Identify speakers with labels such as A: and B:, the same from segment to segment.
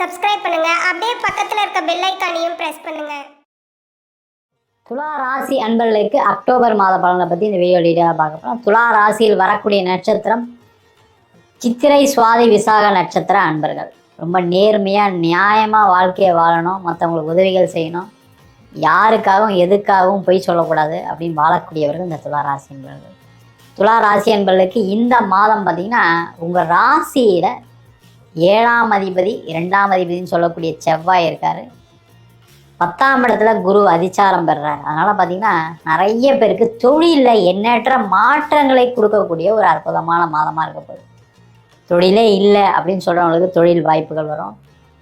A: Subscribe பண்ணுங்க. அப்படியே பக்கத்தில் இருக்க பெல் ஐக்கானையும் பிரஸ் பண்ணுங்க.
B: துலா ராசி அன்பர்களுக்கு அக்டோபர் மாத பலனை பற்றி இந்த வீடியோ டீட்டெயிலாக பார்க்க போகிறோம் துலா ராசியில் வரக்கூடிய நட்சத்திரம் சித்திரை சுவாதி விசாக நட்சத்திர அன்பர்கள். ரொம்ப நேர்மையாக நியாயமாக வாழ்க்கையை வாழணும். மற்றவங்களுக்கு உதவிகள் செய்யணும். யாருக்காகவும் எதுக்காகவும் பொய் சொல்லக்கூடாது அப்படின்னு வாழக்கூடியவர்கள் இந்த துளாராசி அன்பர்கள். துலா ராசி அன்பர்களுக்கு இந்த மாதம் பார்த்திங்கன்னா உங்கள் ராசியில் ஏழாம் அதிபதி இரண்டாம் அதிபதினு சொல்லக்கூடிய செவ்வாய் இருக்கார். பத்தாம் இடத்துல குரு அதிச்சாரம் பெறுறார். அதனால் பார்த்தீங்கன்னா நிறைய பேருக்கு தொழிலில் எண்ணற்ற மாற்றங்களை கொடுக்கக்கூடிய ஒரு அற்புதமான மாதமாக இருக்க போகுது. தொழிலே இல்லை அப்படின்னு சொல்கிறவங்களுக்கு தொழில் வாய்ப்புகள் வரும்.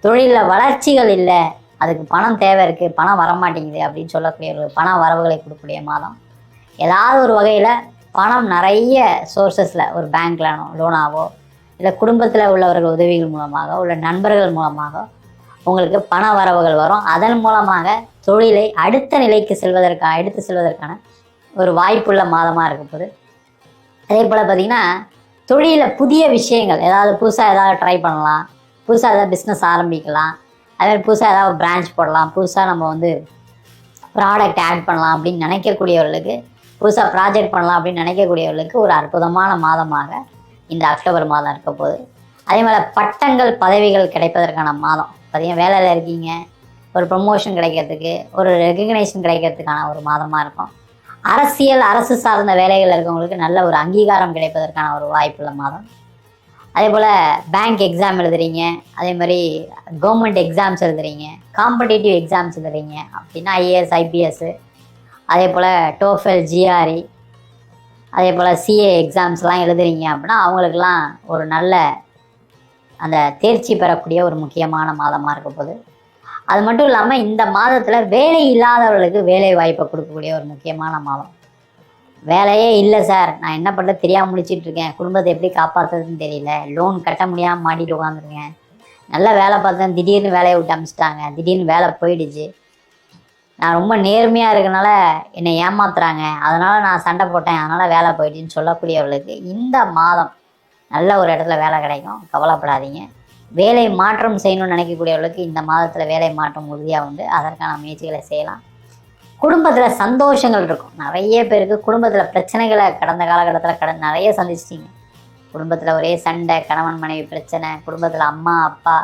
B: தொழிலில் வளர்ச்சிகள் இல்லை அதுக்கு பணம் தேவை இருக்குது பணம் வரமாட்டேங்குது அப்படின்னு சொல்லக்கூடிய ஒரு பண வரவுகளை கொடுக்கக்கூடிய மாதம். ஏதாவது ஒரு வகையில் பணம் நிறைய சோர்சஸில் ஒரு பேங்க்லானோ லோனாவோ இல்லை குடும்பத்தில் உள்ளவர்கள் உதவிகள் மூலமாக உள்ள நண்பர்கள் மூலமாக உங்களுக்கு பண வரவுகள் வரும். அதன் மூலமாக தொழிலை அடுத்த நிலைக்கு செல்வதற்கான எடுத்து செல்வதற்கான ஒரு வாய்ப்புள்ள மாதமாக இருக்க போகுது. அதே போல் பார்த்திங்கன்னா தொழிலில் புதிய விஷயங்கள் ஏதாவது புதுசாக ஏதாவது ட்ரை பண்ணலாம் புதுசாக ஏதாவது பிஸ்னஸ் ஆரம்பிக்கலாம் அதேமாதிரி புதுசாக ஏதாவது பிரான்ச் போடலாம் புதுசாக நம்ம வந்து ப்ராடக்ட் ஆட் பண்ணலாம் அப்படின்னு நினைக்கக்கூடியவர்களுக்கு புதுசாக ப்ராஜெக்ட் பண்ணலாம் அப்படின்னு நினைக்கக்கூடியவர்களுக்கு ஒரு அற்புதமான மாதமாக இந்த அக்டோபர் மாதம் இருக்க போகுது. அதே மாதிரி பட்டங்கள் பதவிகள் கிடைப்பதற்கான மாதம். பார்த்தீங்கன்னா வேலையில் இருக்கீங்க. ஒரு ப்ரொமோஷன் கிடைக்கிறதுக்கு ஒரு ரெகக்னேஷன் கிடைக்கிறதுக்கான ஒரு மாதமாக இருக்கும். அரசியல் அரசு சார்ந்த வேலைகள் இருக்கவங்களுக்கு நல்ல ஒரு அங்கீகாரம் கிடைப்பதற்கான ஒரு வாய்ப்புள்ள மாதம். அதே போல் பேங்க் எக்ஸாம் எழுதுறீங்க. அதே மாதிரி கவர்மெண்ட் எக்ஸாம்ஸ் எழுதுறீங்க. காம்படேட்டிவ் எக்ஸாம்ஸ் எழுதுறீங்க. அப்படின்னா ஐஏஎஸ் ஐபிஎஸ்ஸு அதே போல் டோஃபெல் ஜிஆர்இ அதே போல் சிஏ எக்ஸாம்ஸ்லாம் எழுதுறீங்க அப்படின்னா அவங்களுக்கெல்லாம் ஒரு நல்ல அந்த தேர்ச்சி பெறக்கூடிய ஒரு முக்கியமான மாதமாக இருக்க போகுது. அது மட்டும் இல்லாமல் இந்த மாதத்தில் வேலை இல்லாதவர்களுக்கு வேலை வாய்ப்பை கொடுக்கக்கூடிய ஒரு முக்கியமான மாதம். வேலையே இல்லை சார் நான் என்ன பண்ணுறது தெரியாமல் முடிச்சிட்டு இருக்கேன். குடும்பத்தை எப்படி காப்பாற்றுறதுன்னு தெரியல. லோன் கட்ட முடியாமல் மாட்டிட்டு உட்காந்துருக்கேன் நல்ல வேலை பார்த்தேன். திடீர்னு வேலையை விட்டு அமிச்சிட்டாங்க. திடீர்னு வேலை போயிடுச்சு. நான் ரொம்ப நேர்மையாக இருக்கனால என்னை ஏமாத்துறாங்க. அதனால் நான் சண்டை போட்டேன். அதனால் வேலை போயிடுச்சுன்னு சொல்லக்கூடியவர்களுக்கு இந்த மாதம் நல்ல ஒரு இடத்துல வேலை கிடைக்கும். கவலைப்படாதீங்க. வேலை மாற்றம் செய்யணும்னு நினைக்கக்கூடியவர்களுக்கு இந்த மாதத்தில் வேலை மாற்றம் உறுதியாக உண்டு. அதற்கான முயற்சிகளை செய்யலாம். குடும்பத்தில் சந்தோஷங்கள் இருக்கும். நிறைய பேருக்கு குடும்பத்தில் பிரச்சனைகளை கடந்த காலகட்டத்தில் கட நிறைய சந்திச்சிட்டிங்க. குடும்பத்தில் ஒரே சண்டை கணவன் மனைவி பிரச்சனை குடும்பத்தில் அம்மா அப்பா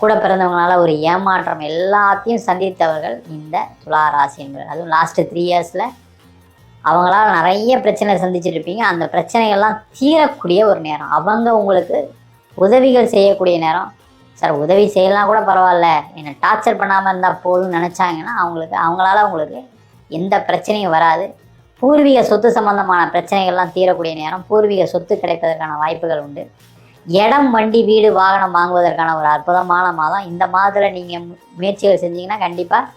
B: கூட பிறந்தவங்களால ஒரு ஏமாற்றம் எல்லாத்தையும் சந்தித்தவர்கள் இந்த துலா ராசி என்பது அதுவும் லாஸ்ட்டு த்ரீ இயர்ஸில் அவங்களால நிறைய பிரச்சனை சந்திச்சுட்டு இருப்பீங்க. அந்த பிரச்சனைகள்லாம் தீரக்கூடிய ஒரு நேரம். அவங்க உங்களுக்கு உதவிகள் செய்யக்கூடிய நேரம். சார் உதவி செய்யலாம் கூட பரவாயில்ல. என்னை டார்ச்சர் பண்ணாமல் இருந்தால் போதும்னு நினச்சாங்கன்னா அவங்களுக்கு அவங்களால உங்களுக்கு எந்த பிரச்சனையும் வராது. பூர்வீக சொத்து சம்பந்தமான பிரச்சனைகள்லாம் தீரக்கூடிய நேரம். பூர்வீக சொத்து கிடைப்பதற்கான வாய்ப்புகள் உண்டு. இடம் வண்டி வீடு வாகனம் வாங்குவதற்கான ஒரு அற்புதமான மாதம். இந்த மாதத்தில் நீங்கள் முயற்சிகள் செஞ்சீங்கன்னா கண்டிப்பாக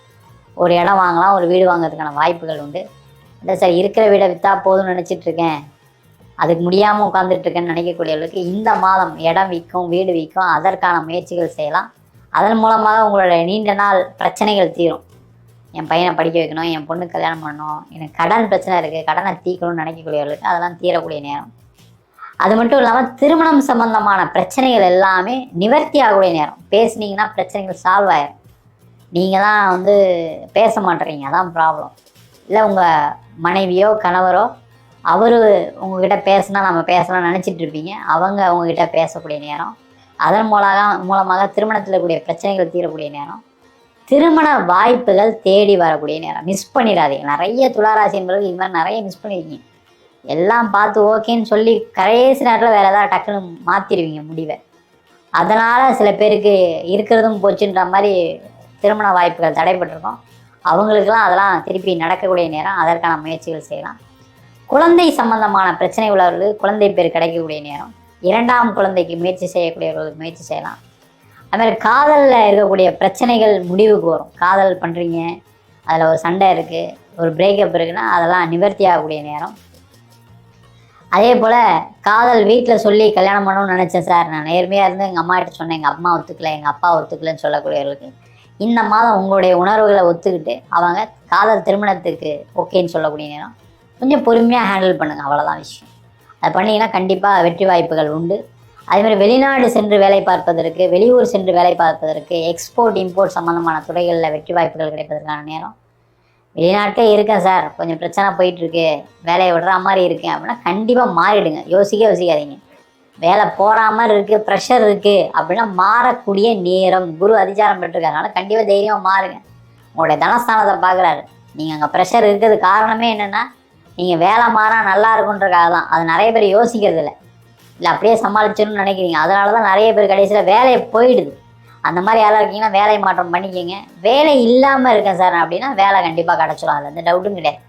B: ஒரு இடம் வாங்கலாம் ஒரு வீடு வாங்குறதுக்கான வாய்ப்புகள் உண்டு. இல்லை சார் இருக்கிற வீடை விற்றா போதும்னு நினச்சிட்ருக்கேன் அதுக்கு முடியாமல் உட்காந்துட்ருக்கேன்னு நினைக்கக்கூடிய நினைக்கக்கூடியவர்களுக்கு இந்த மாதம் இடம் விற்கும் வீடு விற்கும் அதற்கான முயற்சிகள் செய்யலாம். அதன் மூலமாக உங்களோட நீண்ட நாள் பிரச்சனைகள் தீரும். என் பையனை படிக்க வைக்கணும் என் பொண்ணு கல்யாணம் பண்ணணும். எனக்கு கடன் பிரச்சனை இருக்குது கடனை தீர்க்கணும்னு நினைக்கக்கூடியவர்களுக்கு அதெல்லாம் தீரக்கூடிய நேரம். அது மட்டும் இல்லாமல் திருமணம் சம்பந்தமான பிரச்சனைகள் எல்லாமே நிவர்த்தி ஆகக்கூடிய நேரம். பேசுனீங்கன்னா பிரச்சனைகள் சால்வ் ஆயிரும். நீங்கள் தான் வந்து பேச மாட்டேறீங்க. அதான் ப்ராப்ளம் இல்லை உங்கள் மனைவியோ கணவரோ அவர் உங்ககிட்ட பேசினா நம்ம பேசலாம்னு நினச்சிட்டு இருப்பீங்க. அவங்க உங்ககிட்ட பேசக்கூடிய நேரம். அதன் மூலமாக மூலமாக திருமணத்தில் கூடிய பிரச்சனைகள் தீரக்கூடிய நேரம். திருமண வாய்ப்புகள் தேடி வரக்கூடிய நேரம். மிஸ் பண்ணிடாதீங்க. நிறைய துளாராசி என்பவர்கள் இது மாதிரி நிறைய மிஸ் பண்ணியிருக்கீங்க எல்லாம் பார்த்து ஓகேன்னு சொல்லி கடைசி நேரத்தில் வேறு ஏதாவது டக்குன்னு மாற்றிடுவீங்க முடிவை. அதனால் சில பேருக்கு இருக்கிறதும் போச்சுன்ற மாதிரி திருமண வாய்ப்புகள் தடைப்பட்டிருக்கும். அவங்களுக்கெல்லாம் அதெல்லாம் திருப்பி நடக்கக்கூடிய நேரம். அதற்கான முயற்சிகள் செய்யலாம். குழந்தை சம்பந்தமான பிரச்சனை உள்ளவர்களுக்கு குழந்தை பேர் கிடைக்கக்கூடிய நேரம். இரண்டாம் குழந்தைக்கு முயற்சி செய்யக்கூடியவர்களுக்கு முயற்சி செய்யலாம். அதுமாதிரி காதலில் இருக்கக்கூடிய பிரச்சனைகள் முடிவுக்கு வரும். காதல் பண்ணுறீங்க அதில் ஒரு சண்டை இருக்குது ஒரு பிரேக்கப் இருக்குன்னா அதெல்லாம் நிவர்த்தி ஆகக்கூடிய நேரம். அதே போல் காதல் வீட்டில் சொல்லி கல்யாணம் பண்ணணும்னு நினச்சேன் சார். நான் நேர்மையாக இருந்து எங்கள் அம்மா கிட்ட சொன்னேன் எங்கள் அம்மா ஒத்துக்கலை எங்கள் அப்பா ஒத்துக்கலன்னு சொல்லக்கூடியவர்களுக்கு. இந்த மாதம் உங்களுடைய உணர்வுகளை ஒத்துக்கிட்டு அவங்க காதல் திருமணத்துக்கு ஓகேன்னு சொல்லக்கூடிய நேரம் கொஞ்சம் பொறுமையாக ஹேண்டில் பண்ணுங்கள் அவ்வளோதான் விஷயம். அதை பண்ணிங்கன்னா கண்டிப்பாக வெற்றி வாய்ப்புகள் உண்டு. அதேமாதிரி வெளிநாடு சென்று வேலை பார்ப்பதற்கு வெளியூர் சென்று வேலை பார்ப்பதற்கு எக்ஸ்போர்ட் இம்போர்ட் சம்மந்தமான துறைகளில் வெற்றி வாய்ப்புகள் கிடைப்பதற்கான நேரம் வெளிநாட்டே இருக்கேன் சார். கொஞ்சம் பிரச்சனை போயிட்டு இருக்கு வேலையை விடுற மாதிரி இருக்கேன் அப்படின்னா கண்டிப்பாக மாறிடுங்க. யோசிக்க யோசிக்காதீங்க. வேலை போகிற மாதிரி இருக்குது ப்ரெஷர் இருக்குது அப்படின்னா மாறக்கூடிய நேரம் குரு அதிச்சாரம் பெற்றிருக்காங்க கண்டிப்பாக தைரியமாக மாறுங்க. உங்களுடைய தனஸ்தானத்தை பார்க்குறாரு. நீங்கள் அங்கே ப்ரெஷர் இருக்கிறது காரணமே என்னென்னா நீங்கள் வேலை மாறா நல்லா இருக்குன்றக்காக தான். அது நிறைய பேர் யோசிக்கிறது இல்லை இல்லை அப்படியே சமாளிச்சிடணும்னு நினைக்கிறீங்க. அதனால தான் நிறைய பேர் கடைசியில் வேலையை போயிடுது. அந்த மாதிரி யாராவது இருக்கீங்கன்னா வேலை மாற்றம் பண்ணிக்கோங்க. வேலை இல்லாமல் இருக்கேன் சார் அப்படின்னா வேலை கண்டிப்பாக கிடச்சிடும் அதில் எந்த டவுட்டும் கிடையாது.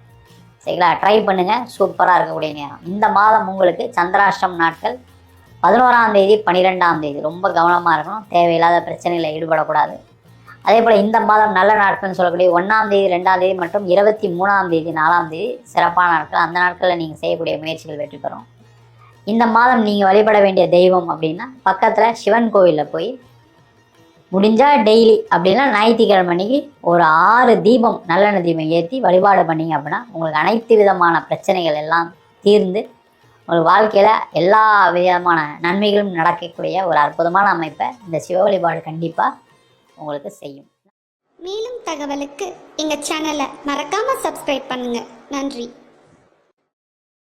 B: சரிங்களா? ட்ரை பண்ணுங்கள் சூப்பராக இருக்கக்கூடிய நேரம். இந்த மாதம் உங்களுக்கு சந்திராஷ்டம் நாட்கள் பதினோராம் தேதி பன்னிரெண்டாம் தேதி. ரொம்ப கவனமாக இருக்கணும். தேவையில்லாத பிரச்சனையில் ஈடுபடக்கூடாது. அதே போல் இந்த மாதம் நல்ல நாட்கள்னு சொல்லக்கூடிய ஒன்றாம் தேதி ரெண்டாம் தேதி மற்றும் இருபத்தி மூணாம் தேதி நாலாம் தேதி சிறப்பான நாட்கள். அந்த நாட்களில் நீங்கள் செய்யக்கூடிய முயற்சிகள் வெற்றி பெறும். இந்த மாதம் நீங்கள் வழிபட வேண்டிய தெய்வம் அப்படின்னா பக்கத்தில் சிவன் கோவிலில் போய் முடிஞ்சால் டெய்லி அப்படின்னா ஞாயிற்றுக்கிழமை அன்னைக்கு ஒரு ஆறு தீபம் நல்லெண்ணெய் தீபம் ஏற்றி வழிபாடு பண்ணீங்க அப்படின்னா உங்களுக்கு அனைத்து விதமான பிரச்சனைகள் எல்லாம் தீர்ந்து உங்கள் வாழ்க்கையில் எல்லா விதமான நன்மைகளும் நடக்கக்கூடிய ஒரு அற்புதமான அமைப்பை இந்த சிவ வழிபாடு கண்டிப்பாக உங்களுக்கு செய்யும்.
C: மேலும் தகவலுக்கு எங்கள் சேனலை மறக்காமல் சப்ஸ்கிரைப் பண்ணுங்கள் நன்றி.